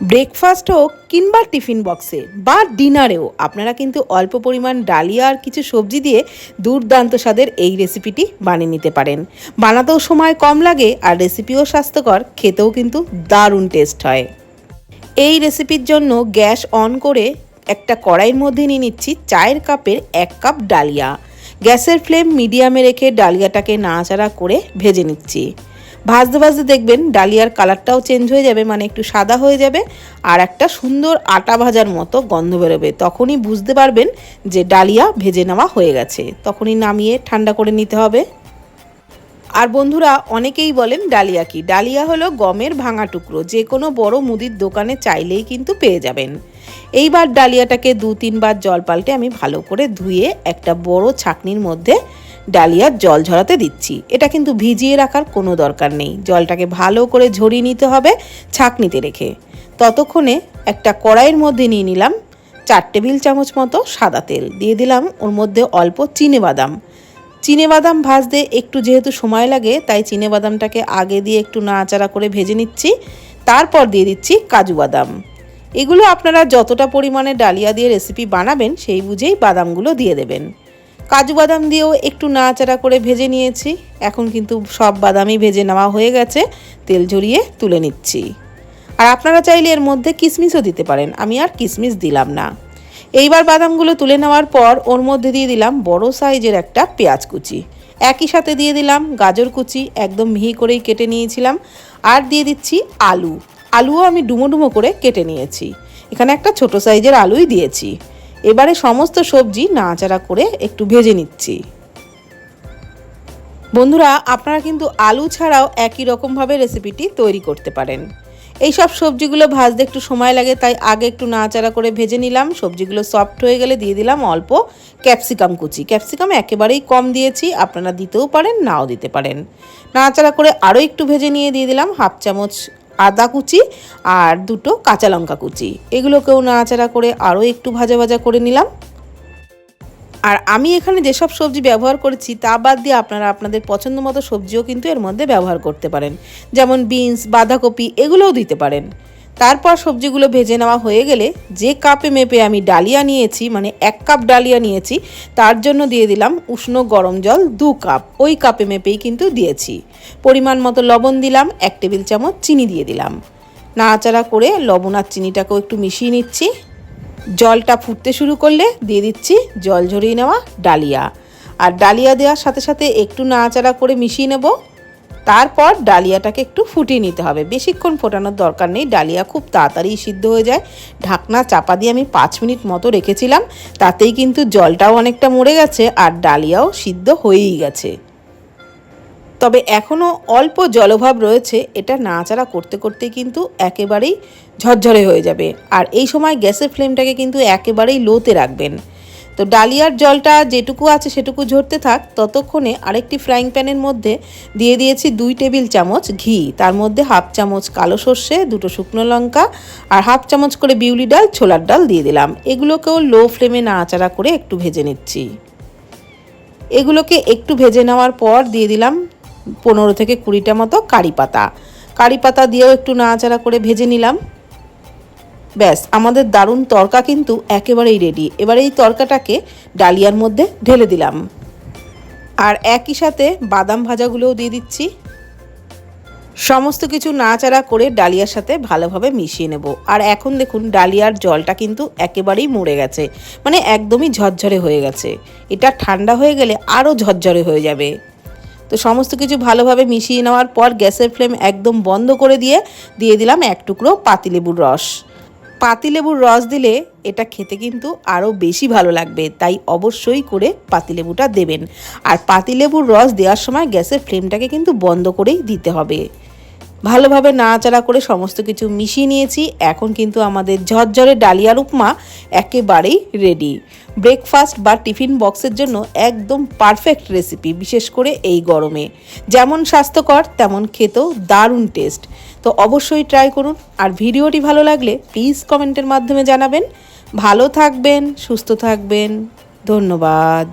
Breakfast হোক কিংবা tiffin বক্সে বা ডিনারেও আপনারা কিন্তু অল্প পরিমাণ ডালিয়া আর কিছু সবজি দিয়ে দুর্দান্ত স্বাদের এই রেসিপিটি বানিয়ে নিতে পারেন। বানাতেও সময় কম লাগে আর রেসিপিও স্বাস্থ্যকর, খেতেও কিন্তু দারুণ টেস্ট হয়। এই রেসিপির জন্য গ্যাস অন করে একটা কড়াইয়ের মধ্যে নিয়ে নিচ্ছি চায়ের কাপের এক কাপ ডালিয়া। গ্যাসের ফ্লেম মিডিয়ামে রেখে ডালিয়াটাকে নাড়াচাড়া করে ভেজে নিচ্ছি। ভাজতে ভাজতে দেখবেন ডালিয়ার কালারটাও চেঞ্জ হয়ে যাবে মানে একটু সাদা হয়ে যাবে আর একটা সুন্দর আটা ভাজার মতো গন্ধ বেরোবে। তখনই বুঝতে পারবেন যে ডালিয়া ভেজে নেওয়া হয়ে গেছে। তখনই নামিয়ে ঠান্ডা করে নিতে হবে। আর বন্ধুরা, অনেকেই বলেন ডালিয়া কি? ডালিয়া হলো গমের ভাঙা টুকরো। যে কোনো বড় মুদির দোকানে চাইলেই কিন্তু পেয়ে যাবেন। এইবার ডালিয়াটাকে দু তিনবার জল পাল্টে আমি ভালো করে ধুয়ে একটা বড় ছাকনির মধ্যে ডালিয়ার জল ঝরাতে দিচ্ছি। এটা কিন্তু ভিজিয়ে রাখার কোনো দরকার নেই। জলটাকে ভালো করে ঝরিয়ে নিতে হবে ছাকনিতে রেখে। ততক্ষণে একটা কড়াইয়ের মধ্যে নিয়ে নিলাম চার টেবিল চামচ মতো সাদা তেল। দিয়ে দিলাম ওর মধ্যে অল্প চিনে বাদাম। চিনে বাদাম ভাজতে একটু যেহেতু সময় লাগে, তাই চিনে বাদামটাকে আগে দিয়ে একটু নাড়াচাড়া করে ভেজে নিচ্ছি। তারপর দিয়ে দিচ্ছি কাজু বাদাম। এগুলো আপনারা যতটা পরিমাণে ডালিয়া দিয়ে রেসিপি বানাবেন, সেই বুঝেই বাদামগুলো দিয়ে দেবেন। কাজু বাদাম দিয়েও একটু নাড়াচাড়া করে ভেজে নিয়েছি। এখন কিন্তু সব বাদামই ভেজে নেওয়া হয়ে গেছে। তেল ঝরিয়ে তুলে নিচ্ছি। আর আপনারা চাইলে এর মধ্যে কিশমিশও দিতে পারেন। আমি আর কিশমিশ দিলাম না। এইবার বাদামগুলো তুলে নেওয়ার পর ওর মধ্যে দিয়ে দিলাম বড় সাইজের একটা পেঁয়াজ কুচি। একই সাথে দিয়ে দিলাম গাজর কুচি, একদম মিহি করেই কেটে নিয়েছিলাম। আর দিয়ে দিচ্ছি আলু। আলুও আমি ডুমো ডুমো করে কেটে নিয়েছি। এখানে একটা ছোট সাইজের আলুই দিয়েছি। এবারে সমস্ত সবজি নাড়াচাড়া করে একটু ভেজে নিচ্ছি। বন্ধুরা, আপনারা কিন্তু আলু ছাড়াও একই রকমভাবে রেসিপিটি তৈরি করতে পারেন। এই সব সবজিগুলো ভাজতে একটু সময় লাগে, তাই আগে একটু নাড়াচাড়া করে ভেজে নিলাম। সবজিগুলো সফট হয়ে গেলে দিয়ে দিলাম অল্প ক্যাপসিকাম কুচি। ক্যাপসিকাম একেবারেই কম দিয়েছি, আপনারা দিতেও পারেন, নাও দিতে পারেন। নাড়াচাড়া করে আরও একটু ভেজে নিয়ে দিয়ে দিলাম হাফ চামচ আদা কুচি আর দুটো কাঁচা লঙ্কা কুচি। এগুলোকেও নাড়াচাড়া করে আরও একটু ভাজা ভাজা করে নিলাম। আর আমি এখানে যেসব সবজি ব্যবহার করেছি তা বাদ দিয়ে আপনারা আপনাদের পছন্দ মতো সবজিও কিন্তু এর মধ্যে ব্যবহার করতে পারেন। যেমন বিনস, বাঁধাকপি, এগুলোও দিতে পারেন। তারপর সবজিগুলো ভেজে নেওয়া হয়ে গেলে যে কাপে মেপে আমি ডালিয়া নিয়েছি মানে এক কাপ ডালিয়া নিয়েছি, তার জন্য দিয়ে দিলাম উষ্ণ গরম জল দু কাপ। ওই কাপে মেপেই কিন্তু দিয়েছি। পরিমাণ মতো লবণ দিলাম, এক টেবিল চামচ চিনি দিয়ে দিলাম। নাড়াচাড়া করে লবণ আর চিনিটাকেও একটু মিশিয়ে নিচ্ছি। জলটা ফুটতে শুরু করলে দিয়ে দিচ্ছি জল ঝরিয়ে নেওয়া ডালিয়া। আর ডালিয়া দেওয়ার সাথে সাথে একটু নাড়াচাড়া করে মিশিয়ে নেব। তারপর ডালিয়াটাকে একটু ফুটিয়ে নিতে হবে। বেশিক্ষণ ফোটানোর দরকার নেই, ডালিয়া খুব তাড়াতাড়ি সিদ্ধ হয়ে যায়। ঢাকনা চাপা দিয়ে আমি পাঁচ মিনিট মতো রেখেছিলাম, তাতেই কিন্তু জলটাও অনেকটা মরে গেছে আর ডালিয়াও সিদ্ধ হয়েই গেছে। তবে এখনও অল্প জলভাব রয়েছে, এটা নাড়াচাড়া করতে করতে কিন্তু একেবারেই ঝরঝরে হয়ে যাবে। আর এই সময় গ্যাসের ফ্লেমটাকে কিন্তু একেবারেই লোতে রাখবেন। তো ডালিয়ার জলটা যেটুকু আছে সেটুকু ঝরতে থাক, ততক্ষণে আরেকটি ফ্রাইং প্যানের মধ্যে দিয়ে দিয়েছি দুই টেবিল চামচ ঘি। তার মধ্যে হাফ চামচ কালো সর্ষে, দুটো শুকনো লঙ্কা আর হাফ চামচ করে বিউলি ডাল, ছোলার ডাল দিয়ে দিলাম। এগুলোকেও লো ফ্লেমে নাড়াচাড়া করে একটু ভেজে নিচ্ছি। এগুলোকে একটু ভেজে নেওয়ার পর দিয়ে দিলাম পনেরো থেকে কুড়িটা মতো কারি পাতা। কারি পাতা দিয়েও একটু নাড়াচাড়া করে ভেজে নিলাম। ব্যাস, আমাদের দারুণ তরকা কিন্তু একেবারেই রেডি এবার এই তরকাটাকে ডালিয়ার মধ্যে ঢেলে দিলাম। আর একই সাথে বাদাম ভাজাগুলোও দিয়ে দিচ্ছি। সমস্ত কিছু নাড়াচাড়া করে ডালিয়ার সাথে ভালোভাবে মিশিয়ে নেব। আর এখন দেখুন, ডালিয়ার জলটা কিন্তু একেবারেই মরে গেছে। মানে একদমই ঝরঝরে হয়ে গেছে। এটা ঠান্ডা হয়ে গেলে আরও ঝরঝরে হয়ে যাবে। তো সমস্ত কিছু ভালোভাবে মিশিয়ে নেওয়ার পর গ্যাসের ফ্লেম একদম বন্ধ করে দিয়ে দিয়ে দিলাম এক টুকরো পাতিলেবুর রস। পাতিলেবুর রস দিলে এটা খেতে কিন্তু আরও বেশি ভালো লাগবে, তাই অবশ্যই করে পাতিলেবুটা দেবেন। আর পাতিলেবুর রস দেওয়ার সময় গ্যাসের ফ্লেমটাকে কিন্তু বন্ধ করেই দিতে হবে। ভালোভাবে নাড়াচাড়া করে সমস্ত কিছু মিশিয়ে নিয়েছি। এখন কিন্তু আমাদের ঝরঝরে ডালিয়ার উপমা একেবারেই রেডি ব্রেকফাস্ট বা টিফিন বক্সের জন্য একদম পারফেক্ট রেসিপি বিশেষ করে এই গরমে। যেমন স্বাস্থ্যকর, তেমন খেতেও দারুণ টেস্ট তো অবশ্যই ট্রাই করুন। আর ভিডিওটি ভালো লাগলে প্লিজ কমেন্টের মাধ্যমে জানাবেন। ভালো থাকবেন, সুস্থ থাকবেন। ধন্যবাদ।